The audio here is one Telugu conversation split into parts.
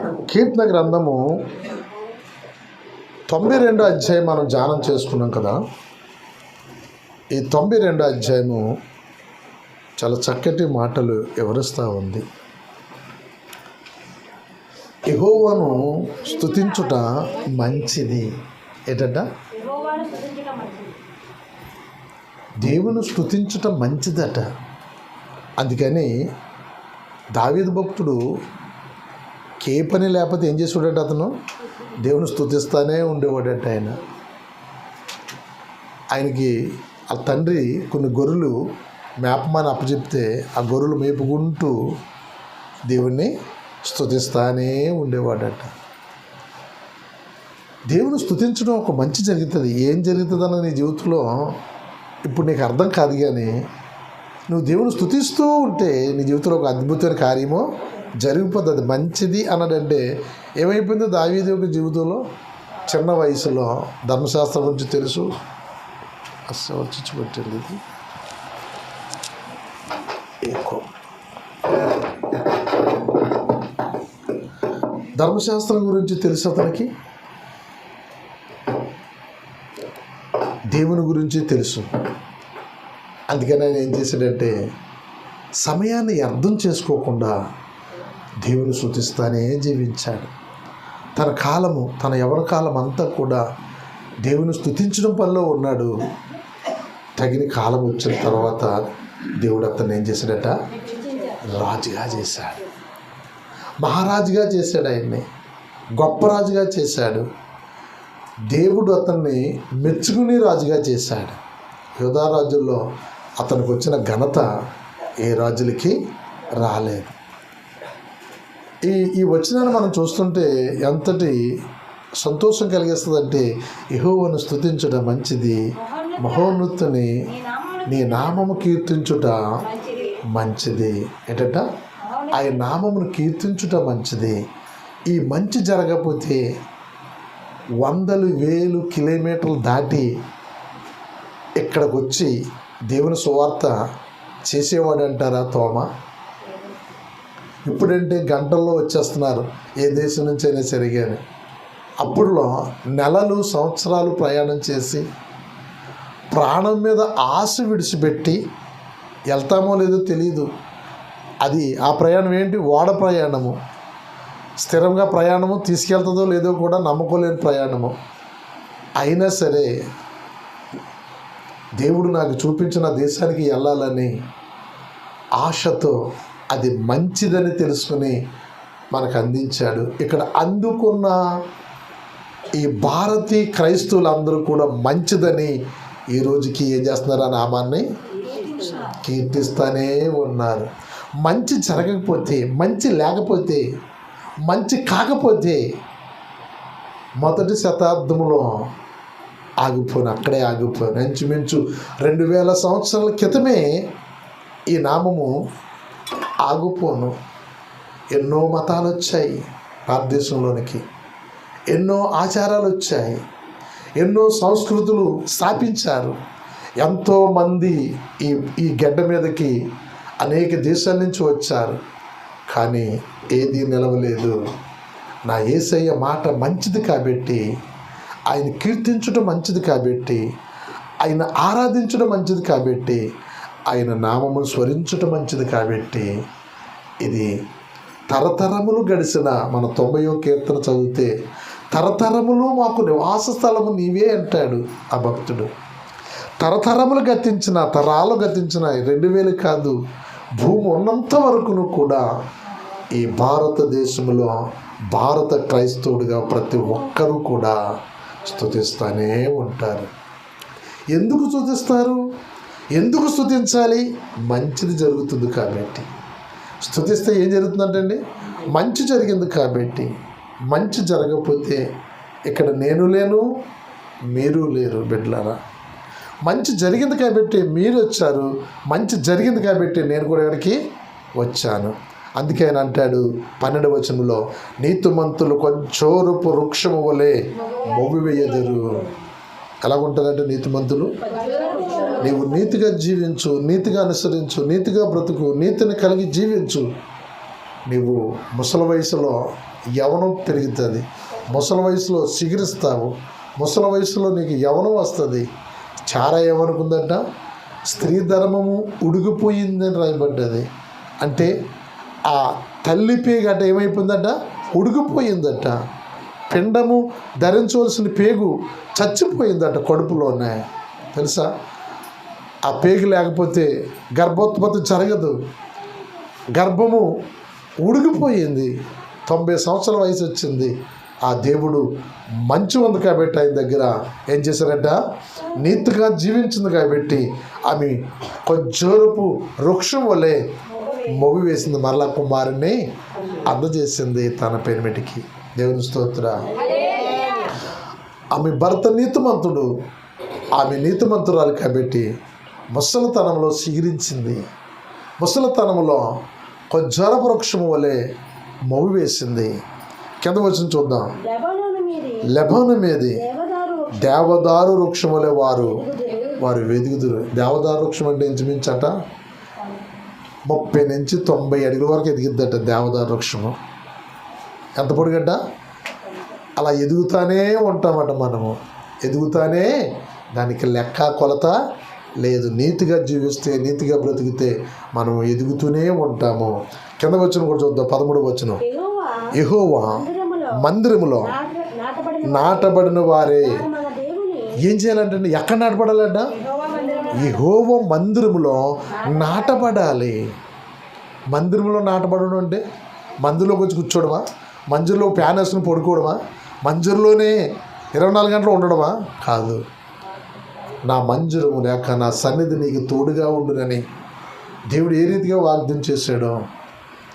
కీర్తన గ్రంథము తొంభై రెండో అధ్యాయం మనం ధ్యానం చేసుకున్నాం కదా. ఈ తొంభై రెండో అధ్యాయము చాలా చక్కటి మాటలు వివరిస్తూ ఉంది. ఎహోవను స్తుతించుట మంచిది. ఏంటంట? దేవుని స్తుతించుట మంచిదట. అందుకని దావీదు భక్తుడు కే పని లేకపోతే ఏం చేసేవాడట అతను? దేవుని స్థుతిస్తానే ఉండేవాడట ఆయన. ఆయనకి ఆ తండ్రి కొన్ని గొర్రెలు మేపమని అప్పచెప్తే ఆ గొర్రెలు మేపుకుంటూ దేవుణ్ణి స్థుతిస్తానే ఉండేవాడట. దేవుని స్థుతించడం ఒక మంచి జరుగుతుంది. ఏం జరుగుతుంది అన్న నీ జీవితంలో ఇప్పుడు నీకు అర్థం కాదు కానీ నువ్వు దేవుని స్తుతిస్తూ ఉంటే నీ జీవితంలో ఒక అద్భుతమైన కార్యము జరిగిపోతుంది. అది మంచిది అన్నదంటే ఏమైపోయిందో దావీది యొక్క జీవితంలో చిన్న వయసులో ధర్మశాస్త్రం గురించి తెలుసు. అస్సలు చిచ్చుపెట్టింది ఇది ధర్మశాస్త్రం గురించి తెలుసు అతనికి? దేవుని గురించి తెలుసు. అందుకని ఆయన ఏం చేశాడంటే సమయాన్ని అర్థం చేసుకోకుండా దేవుని శృతిస్తానే జీవించాడు. తన కాలము తన ఎవరి కాలం అంతా కూడా దేవుని స్తుతించడం పనిలో ఉన్నాడు. తగిన కాలం వచ్చిన తర్వాత దేవుడు అతను ఏం చేశాడట? రాజుగా చేశాడు. మహారాజుగా చేశాడు ఆయన్ని. గొప్ప రాజుగా చేశాడు. దేవుడు అతన్ని మెచ్చుకుని రాజుగా చేశాడు. యోధారాజుల్లో అతనికి వచ్చిన ఘనత ఏ రాజులకి రాలేదు. ఈ ఈ వచనాన్ని మనం చూస్తుంటే ఎంతటి సంతోషం కలిగిస్తుందంటే యహోవను స్థుతించడం మంచిది. మహోన్నతుని నీ నామము కీర్తించుట మంచిది. మంచిది ఏంటంట? ఆయన నామమును కీర్తించుట మంచిది. ఈ మంచి జరగకపోతే వందలు వేలు కిలోమీటర్లు దాటి ఇక్కడికి వచ్చి దేవుని సువార్త చేసేవాడు అంటారా తోమ? ఇప్పుడంటే గంటల్లో వచ్చేస్తున్నారు. ఏ దేశం నుంచి అయినా సరే కానీ అప్పుడులో నెలలు సంవత్సరాలు ప్రయాణం చేసి ప్రాణం మీద ఆశ విడిచిపెట్టి వెళ్తామో లేదో తెలియదు అది ఆ ప్రయాణం ఏంటి? ఓడ ప్రయాణము. స్థిరంగా ప్రయాణము తీసుకెళ్తుందో లేదో కూడా నమ్మకోలేని ప్రయాణము. అయినా సరే దేవుడు నాకు చూపించిన దేశానికి వెళ్ళాలని ఆశతో అది మంచిదని తెలుసుకుని మనకు అందించాడు. ఇక్కడ అందుకున్న ఈ భారతీయ క్రైస్తవులందరూ కూడా మంచిదని ఈ రోజుకి ఏం చేస్తున్నారు ఆ నామాన్ని? కీర్తిస్తూనే ఉన్నారు. మంచి జరగకపోతే మంచి లేకపోతే మంచి కాకపోతే మొదటి శతాబ్దంలో ఆగిపోను అక్కడే ఆగిపోను. ఇంచుమించు రెండు వేల సంవత్సరాల క్రితమే ఈ నామము ఆగుపోను. ఎన్నో మతాలు వచ్చాయి భారతదేశంలోనికి. ఎన్నో ఆచారాలు వచ్చాయి ఎన్నో సంస్కృతులు స్థాపించారు. ఎంతోమంది ఈ ఈ గడ్డ మీదకి అనేక దేశాల నుంచి వచ్చారు. కానీ ఏది నిలవలేదు. నా ఏసయ్య మాట మంచిది కాబట్టి ఆయన కీర్తించడం మంచిది కాబట్టి ఆయన ఆరాధించడం మంచిది కాబట్టి ఆయన నామము స్మరించడం మంచిది కాబట్టి ఇది తరతరములు గడిచిన మన తొంభయో కీర్తన చదివితే తరతరములు మాకు నివాస స్థలము నీవే అంటాడు ఆ భక్తుడు. తరతరములు గతించిన తరాలు గతించిన రెండు వేలు కాదు భూమి ఉన్నంత వరకును కూడా ఈ భారతదేశంలో భారత క్రైస్తవుడిగా ప్రతి ఒక్కరూ కూడా స్తుతిస్తూనే ఉంటారు. ఎందుకు స్థుతిస్తారు ఎందుకు స్థుతించాలి మంచిది జరుగుతుంది కాబట్టి. స్థుతిస్తే ఏం జరుగుతుందంటండి? మంచి జరిగింది కాబట్టి. మంచి జరగకపోతే ఇక్కడ నేను లేను మీరు లేరు బిడ్డలారా. మంచి జరిగింది కాబట్టి మీరు వచ్చారు మంచి జరిగింది కాబట్టి నేను కూడా ఇక్కడికి వచ్చాను. అందుకే ఆయన అంటాడు పన్నెండు వచనంలో నీతిమంతులు కొంచోరుపు వృక్షము వలె మొవ్వివేయదురు ఎలాగుంటుందంటే నీతిమంతులు? నీవు నీతిగా జీవించు నీతిగా అనుసరించు నీతిగా బ్రతుకు నీతిని కలిగి జీవించు. నీవు ముసలి వయసులో యవనం పెరుగుతుంది. ముసలి వయసులో సిగిరిస్తావు. ముసలి వయసులో నీకు యవనం వస్తుంది. చాలా ఏమనుకుందంట? స్త్రీ ధర్మము ఉడిగిపోయిందని రాయబడ్డది. అంటే ఆ తల్లి పేగు అంటే ఏమైపోయిందంట? ఉడిగిపోయిందట. పిండము ధరించవలసిన పేగు చచ్చిపోయిందట కడుపులోనే. తెలుసా? ఆ పేగు లేకపోతే గర్భోత్పత్తి జరగదు. గర్భము ఉడిగిపోయింది. తొంభై సంవత్సరాల వయసు వచ్చింది. ఆ దేవుడు మంచి ఉంది కాబట్టి ఆయన దగ్గర ఏం చేశారంట? నీతిగా జీవించింది కాబట్టి ఆమె కొంచెరపు వృక్షం వలె మొగి వేసింది. మరలా కుమారుని అందజేసింది తన పెనిమిటికి దేవుని స్తోత్ర. ఆమె భర్త నీతిమంతుడు. ఆమె నీతిమంతురాలు కాబట్టి ముసలితనంలో సిగిరించింది. ముసలితనంలో కొంచెర వృక్షము వలె మొవి వేసింది. కింద వచ్చిన చూద్దాం. లెబను మీది. దేవదారు దేవదారు వృక్షం వలె వారు వారు వెదుగుదురు. దేవదారు వృక్షం అంటే ఇంచుమించట ముప్పై నుంచి తొంభై అడుగుల వరకు ఎదిగిద్దట దేవదారు వృక్షము. ఎంత పొడిగడ్డ? అలా ఎదుగుతానే ఉంటామట మనము. ఎదుగుతానే దానికి లెక్క కొలత లేదు నీతిగా జీవిస్తే నీతిగా బ్రతికితే మనం ఎదుగుతూనే ఉంటాము. కింద వచ్చిన కూడా చూద్దాం పదమూడు వచ్చిన యెహోవా మందిరములో మందిరములో నాట- నాటబడిన వారే. ఏం చేయాలంటే ఎక్కడ నాటబడాలంట? యెహోవా మందిరములో. నాటబడాలి. మందిరంలో నాటబడడం అంటే మందిరంలోకి వచ్చి కూర్చోవడమా మందిరంలో ఫ్యాన్ వేసుకుని పడుకోవడమా? మందిరంలోనే ఇరవై నాలుగు గంటలు ఉండడమా? కాదు. నా మంజురము లేక నా సన్నిధి నీకు తోడుగా ఉండునని దేవుడు ఏ రీతిగా వాగ్దం చేశాడో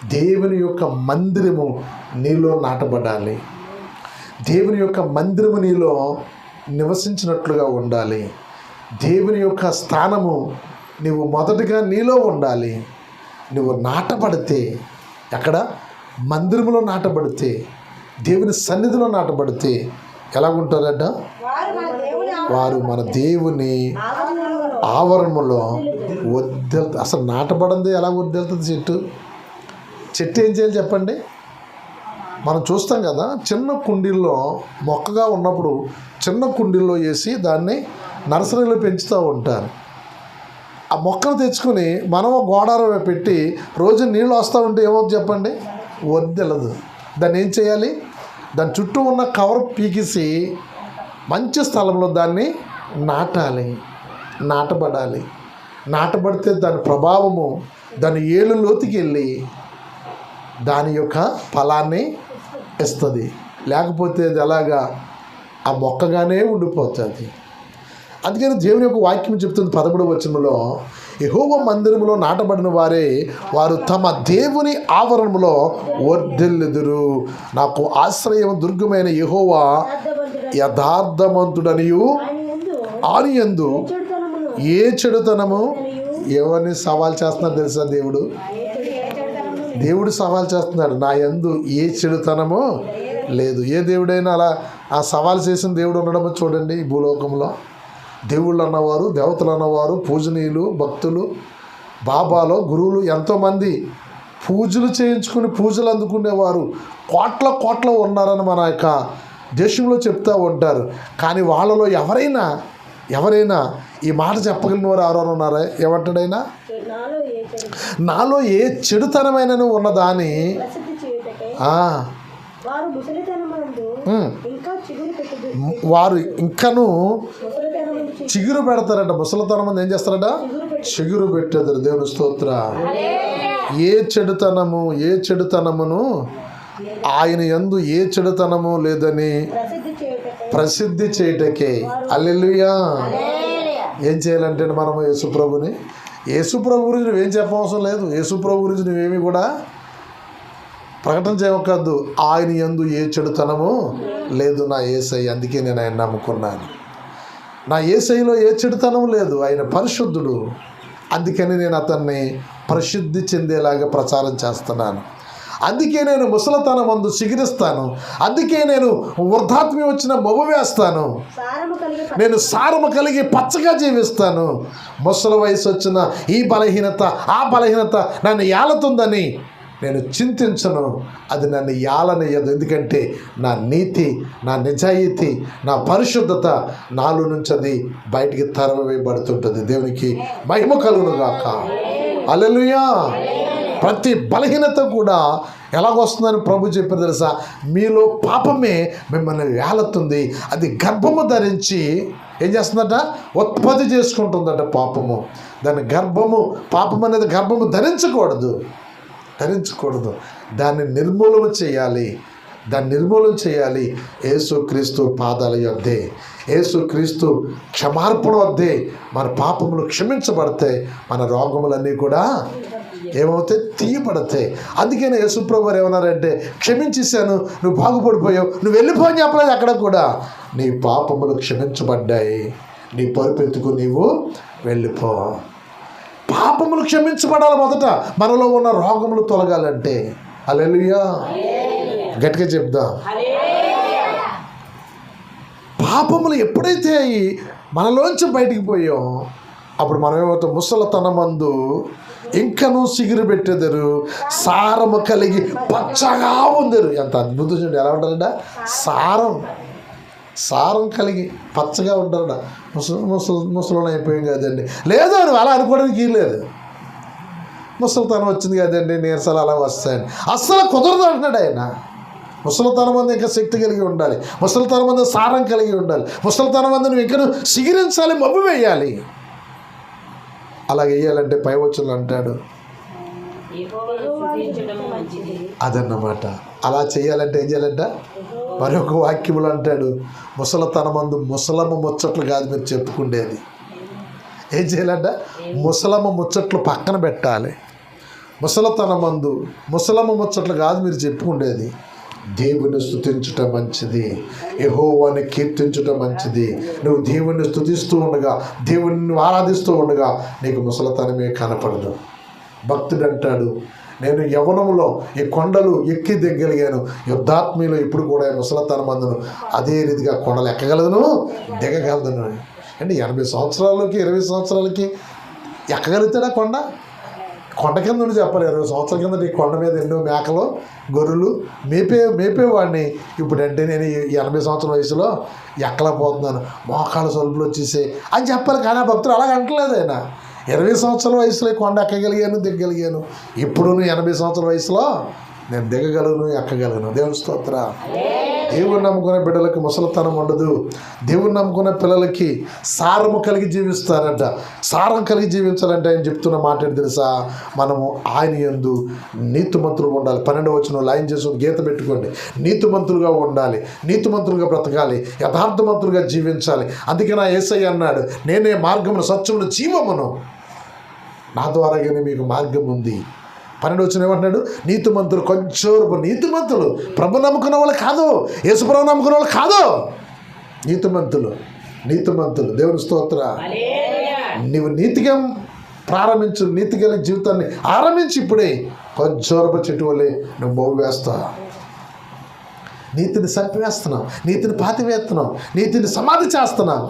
దేవుని యొక్క మందిరము నీలో నాటబడాలి. దేవుని యొక్క మందిరము నీలో నివసించినట్లుగా ఉండాలి. దేవుని యొక్క స్థానము నువ్వు మొదటగా నీలో ఉండాలి. నువ్వు నాటబడితే ఎక్కడ? మందిరములో నాటబడితే దేవుని సన్నిధిలో నాటబడితే ఎలా ఉంటారట వారు మన దేవుని ఆవరణలో ఆవరణలో అసలు నాటబడింది ఎలా వద్దెళ్తుంది చెట్టు? చెట్టు ఏం చేయాలి చెప్పండి? మనం చూస్తాం కదా చిన్న కుండీల్లో మొక్కగా ఉన్నప్పుడు చిన్న కుండీల్లో వేసి దాన్ని నర్సరీలో పెంచుతూ ఉంటారు. ఆ మొక్కను తెచ్చుకొని మనం గోడార పెట్టి రోజు నీళ్ళు వస్తూ ఉంటే ఏమవుతుంది చెప్పండి? వద్దెలదు దాన్ని ఏం చేయాలి? దాని చుట్టూ ఉన్న కవర్ పీకిసి మంచి స్థలంలో దాన్ని నాటాలి నాటబడాలి. నాటబడితే దాని ప్రభావము దాని ఏళ్ళు లోతుకి వెళ్ళి దాని యొక్క ఫలాన్ని ఇస్తుంది. లేకపోతే అది ఎలాగా ఆ మొక్కగానే ఉండిపోతుంది. అందుకని దేవుని యొక్క వాక్యం చెప్తుంది పదమూడు వచనంలో యహోవ మందిరములో నాటబడిన వారే వారు తమ దేవుని ఆవరణములో వర్ధిల్లుదురు నాకు ఆశ్రయం దుర్గమైన యహోవా యథార్థవంతుడనియు యందు ఆని ఎందు ఏ చెడుతనము? ఎవరిని సవాల్ చేస్తున్నాడు తెలుసా దేవుడు? దేవుడు సవాల్ చేస్తున్నాడు నా యందు ఏ చెడుతనము లేదు. ఏ దేవుడైనా అలా ఆ సవాల్ చేసిన దేవుడు ఉండడమో చూడండి ఈ భూలోకంలో. దేవుళ్ళు అన్నవారు దేవతలు అన్నవారు పూజనీయులు భక్తులు బాబాలో గురువులు ఎంతోమంది పూజలు చేయించుకుని పూజలు అందుకునేవారు. కోట్ల కోట్ల ఉన్నారని మన యొక్క దేశంలో చెప్తూ ఉంటారు. కానీ వాళ్ళలో ఎవరైనా ఎవరైనా ఈ మాట చెప్పగలిగిన వారు ఎవరైనా ఉన్నారా? ఏమంటాడైనా నాలో ఏ చెడు నాలో ఏ చెడుతనమైనను ఉన్నదా అని? ప్రసిద్ధి చేయుటకై ఆ, వారు ఇంకను చిగురు పెడతారట. ముసలితనం మంది ఏం చేస్తారట? చిగురు పెట్టేదారు. దేవుని స్తోత్ర. ఏ చెడుతనము ఏ చెడుతనమును ఆయన యందు ఏ చెడుతనము లేదని ప్రసిద్ధి చేయుటకై. అల్లెలుయా ఏం చేయాలంటే మనము యేసుప్రభుని. యేసుప్రభు గురించి నువ్వేం చెప్పవసరం లేదు. యేసుప్రభు గురించి నువ్వేమి కూడా ప్రకటన చేయవద్దు ఆయన యందు ఏ చెడుతనము లేదు నా ఏసై. అందుకే నేను ఆయన నమ్ముకున్నాను. నా ఏసైలో ఏ చెడుతనం లేదు. ఆయన పరిశుద్ధుడు. అందుకని నేను అతన్ని ప్రసిద్ధి చెందేలాగా ప్రచారం చేస్తున్నాను. అందుకే నేను ముసలతనం మందు సిగిరిస్తాను అందుకే నేను వృద్ధాత్మ్యం వచ్చిన మొబ వేస్తాను. నేను సారము కలిగి పచ్చగా జీవిస్తాను. ముసలి వయసు వచ్చిన ఈ బలహీనత ఆ బలహీనత నన్ను ఏలుతుందని నేను చింతించను. అది నన్ను యాలనేయదు ఎందుకంటే నా నీతి నా నిజాయితీ నా పరిశుద్ధత నాలో నుంచి అది బయటికి తరవేయబడుతుంటుంది దేవునికి మహిమ కలుగును గాక అలెలుయా ప్రతి బలహీనత కూడా ఎలాగొస్తుందని ప్రభు చెప్పారు తెలుసా? మీలో పాపమే మిమ్మల్ని వేలతుంది అది గర్భము ధరించి ఏం చేస్తుందట? ఉత్పత్తి చేసుకుంటుందట పాపము. దాని గర్భము పాపం అనేది గర్భము ధరించకూడదు. ధరించకూడదు. దాన్ని నిర్మూలన చేయాలి. దాన్ని నిర్మూలన చేయాలి. యేసుక్రీస్తు పాదాల యొద్దే. యేసుక్రీస్తు క్షమార్పణ వద్దే. మన పాపములు క్షమించబడతాయి మన రోగములన్నీ కూడా ఏమవుతాయి తీయబడతాయి. అందుకనే యేసుప్రభు ఏమన్నారంటే క్షమించేశాను నువ్వు బాగుపడిపోయావు నువ్వు వెళ్ళిపోని చెప్పలేదు అక్కడ కూడా. నీ పాపములు క్షమించబడ్డాయి నీ పరుపెత్తుకు నీవు వెళ్ళిపో. పాపములు క్షమించబడాలి మొదట. మనలో ఉన్న రోగములు తొలగాలంటే. అలెలుయా గట్టిగా చెప్దాం. పాపములు ఎప్పుడైతే మనలోంచి బయటికి పోయాం అప్పుడు మనం ఏమవుతాం ముసలతనమందు ఇంకనూ సిగురు పెట్టెదరు సారము కలిగి పచ్చగా ఉందరు. ఎంత అద్భుతం చూడండి ఎలా ఉంటారంట? సారం. సారం కలిగి పచ్చగా ఉంటారట. ముసలి ముసలి ముసలిని అయిపోయాం కదండి. లేదు నువ్వు అలా అనుకోవడానికి లేదు. ముసలితనం వచ్చింది కదండి నీరసాలు అలా వస్తాయని. అస్సలు కుదరదు అంటున్నాడు ఆయన. ముసలితనం మంది ఇంకా శక్తి కలిగి ఉండాలి. ముసలితనం మంది సారం కలిగి ఉండాలి. ముసలితనం మంది నువ్వు ఇంకా సిగిరించాలి మబ్బు వేయాలి. అలా వేయాలంటే పై వచ్చులు అంటాడు. అదన్నమాట. అలా చేయాలంటే ఏం చేయాలంట? మరొక వాక్యములు అంటాడు ముసలతనమందు ముసలమ్మ ముచ్చట్లు కాదు మీరు చెప్పుకుండేది. ఏం చేయాలంట? ముసలమ్మ ముచ్చట్లు పక్కన పెట్టాలి. ముసలతనమందు ముసలమ్మ ముచ్చట్లు కాదు మీరు చెప్పుకుండేది. దేవుని స్థుతించుట మంచిది. యెహోవాని కీర్తించుట మంచిది. నువ్వు దేవుణ్ణి స్థుతిస్తూ ఉండగా దేవుణ్ణి ఆరాధిస్తూ ఉండగా నీకు ముసలతనమే కనపడదు. భక్తుడు అంటాడు నేను యవనములో ఈ కొండలు ఎక్కి దిగలిగాను. యుద్ధాత్మీయులు ఇప్పుడు కూడా ముసలతనం అందును అదే రీతిగా కొండలు ఎక్కగలదును? దిగగలదును. అంటే ఎనభై సంవత్సరాలకి ఇరవై సంవత్సరాలకి ఎక్కగలుగుతాడా కొండ? కొండ కింద నుండి చెప్పాలి ఇరవై సంవత్సరాల కింద ఈ కొండ మీద ఎన్నో మేకలు గొర్రెలు మేపే మేపేవాడిని ఇప్పుడంటే నేను ఎనభై సంవత్సరాల వయసులో ఎక్కలేకపోతున్నాను మోకాళ్ళ సొలుపులు వచ్చేసి అని చెప్పాలి కానీ ఆ భక్తులు అలాగ అంటలేదు ఆయన. ఇరవై సంవత్సరాల వయసులో కొండ ఎక్కగలిగాను దిగగలిగాను. ఇప్పుడు ఎనభై సంవత్సరాల వయసులో నేను దిగగలను ఎక్కగలను. దేవుని స్తోత్ర. దేవుని నమ్ముకునే బిడ్డలకు ముసలితనం ఉండదు. దేవుని నమ్ముకునే పిల్లలకి సారము కలిగి జీవిస్తారంట. సారం కలిగి జీవించాలంటే ఆయన చెప్తున్న మాట ఏంటి తెలుసా? మనము ఆయన యందు నీతిమంతులు ఉండాలి. పన్నెండు వచ్చిన లైన్ చేసి గీత పెట్టుకోండి. నీతిమంతులుగా ఉండాలి. నీతిమంతులుగా బ్రతకాలి. యథార్థమంతులుగా జీవించాలి. అందుకే నా ఏసై అన్నాడు నేనే మార్గమును సత్యమును జీవమును. నా ద్వారాగానే మీకు మార్గం ఉంది. పన్నెండు వచ్చిన ఏమంటున్నాడు? నీతిమంతులు కొంచెం నీతిమంతులు. ప్రభు నమ్ముకున్న వాళ్ళు కాదు. యేసుప్రభు నమ్ముకున్న వాళ్ళు కాదు. నీతిమంతులు నీతిమంతులు. దేవుని స్తోత్ర. నీవు నీతిగా ప్రారంభించు నీతి జీవితాన్ని ఆరంభించి ఇప్పుడే కొంచెం చెట్టు వల్లే నువ్వు మోగు వేస్తావు నీతిని చంపివేస్తున్నావు నీతిని పాతివేస్తున్నావు నీతిని సమాధి చేస్తున్నావు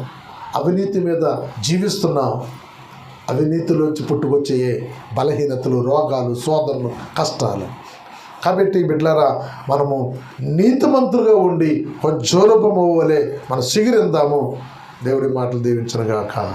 అవినీతి మీద జీవిస్తున్నావు. అవినీతిలోంచి పుట్టుకొచ్చే బలహీనతలు రోగాలు సోదరులు కష్టాలు. కాబట్టి బిడ్డలారా మనము నీతిమంతులుగా ఉండి కొంచెం వలె మనం సిగిరిందాము. దేవుడి మాటలు దీవించనుగాక.